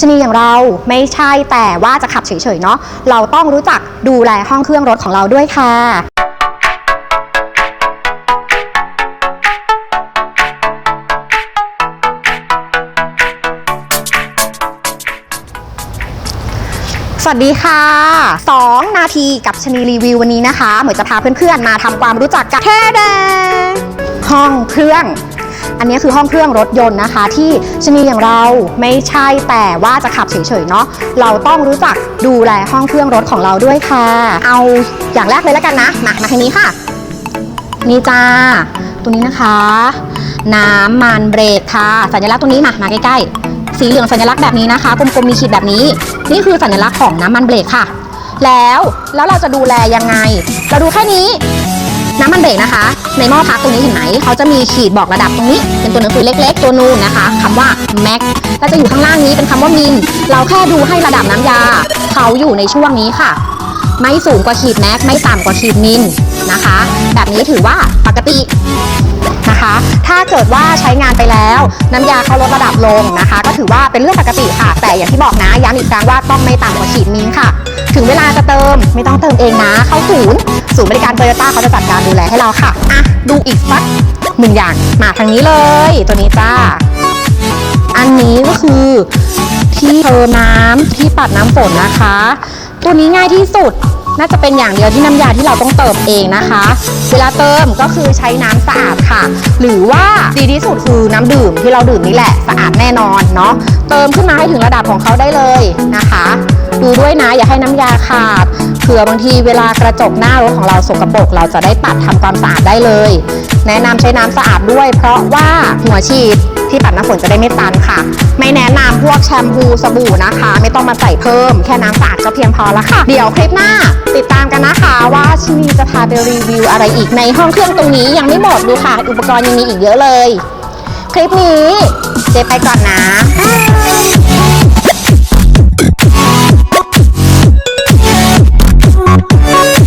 ชนีอย่างเราไม่ใช่แต่ว่าจะขับเฉยๆเนาะเราต้องรู้จักดูแลห้องเครื่องรถของเราด้วยค่ะสวัสดีค่ะ 2 นาทีกับชนีรีวิววันนี้นะคะ เหมือนจะพาเพื่อนๆ มาทำความรู้จักกับแค่แดงห้องเครื่อง อันนี้คือห้องเครื่องรถยนต์นะคะ ที่ชนีอย่างเราไม่ใช่แต่ว่าจะขับเฉยๆเนาะเราต้องรู้จักดูแลห้องเครื่องรถของเราด้วยค่ะ เอาอย่างแรกเลยแล้วกันนะมามาทางนี้ค่ะ นี่จ้าตัวนี้นะคะ น้ำมันเบรกค่ะ สัญลักษณ์ตัวนี้มามาใกล้ๆ สีเหลืองสัญลักษณ์แบบนี้นะคะกลมๆมีขีดแบบนี้ นี่คือสัญลักษณ์ของน้ำมันเบรกค่ะ แล้วแล้วเราจะดูแลยังไง เราดูแค่นี้ น้ำมันเบรกนะคะ ในหม้อพักตรงนี้เห็นไหมเขาจะมีขีดบอกระดับตรงนี้ เป็นตัวหนังสือเล็ก ๆ ตัวนูนนะคะคำว่า max แล้วจะอยู่ข้างล่างนี้เป็นคำว่า min เราแค่ดูให้ระดับน้ำยาเขาอยู่ในช่วงนี้ค่ะ ไม่สูงกว่าขีดแม็กไม่ต่ำกว่าขีดมินนะคะ แบบนี้ถือว่าปกตินะคะ ถ้าเกิดว่าใช้งานไปแล้ว น้ำยาเขาลดระดับลงนะคะ ก็ถือว่าเป็นเรื่องปกติค่ะ แต่อย่างที่บอกนะย้ำอีกครั้งว่าต้องไม่ต่ำกว่าขีดมินค่ะ ถึงเวลาจะเติมไม่ต้องเติมเองนะ เข้าศูนย์ ศูนย์บริการโตโยต้าเขาจะจัดการดูแลให้เราค่ะอะดูอีกสักหนึ่งอย่างมาทางนี้เลย ตัวนี้จ้า อันนี้ก็คือที่เทน้ำที่ปัดน้ำฝนนะคะ ตัวนี้ง่ายที่สุดน่าจะเป็นอย่างเดียวที่น้ำยาที่เราต้องเติมเองนะคะ เวลาเติมก็คือใช้น้ำสะอาดค่ะ หรือว่าดีที่สุดคือน้ำดื่มที่เราดื่มนี่แหละสะอาดแน่นอนเนาะเติมขึ้นมาให้ถึงระดับของเขาได้เลยนะคะ ดูด้วยนะอย่าให้น้ำยาขาด เผื่อบางทีเวลากระจกหน้ารถของเราสกปรกเราจะได้ปัดทำความสะอาดได้เลย แนะนำใช้น้ำสะอาดด้วย เพราะว่าหัวฉีดที่ปัดน้ำฝนจะได้ไม่ตันค่ะ ไม่แนะนำพวกแชมพูสบู่นะคะ ไม่ต้องมาใส่เพิ่ม แค่น้ำสะอาดก็เพียงพอแล้วค่ะ เดี๋ยวคลิปหน้า ติดตามกันนะคะว่าชินีจะพาไปรีวิวอะไรอีกในห้องเครื่องตรงนี้ยังไม่หมดดูค่ะ อุปกรณ์ยังมีอีกเยอะเลย คลิปนี้เจไปก่อนนะ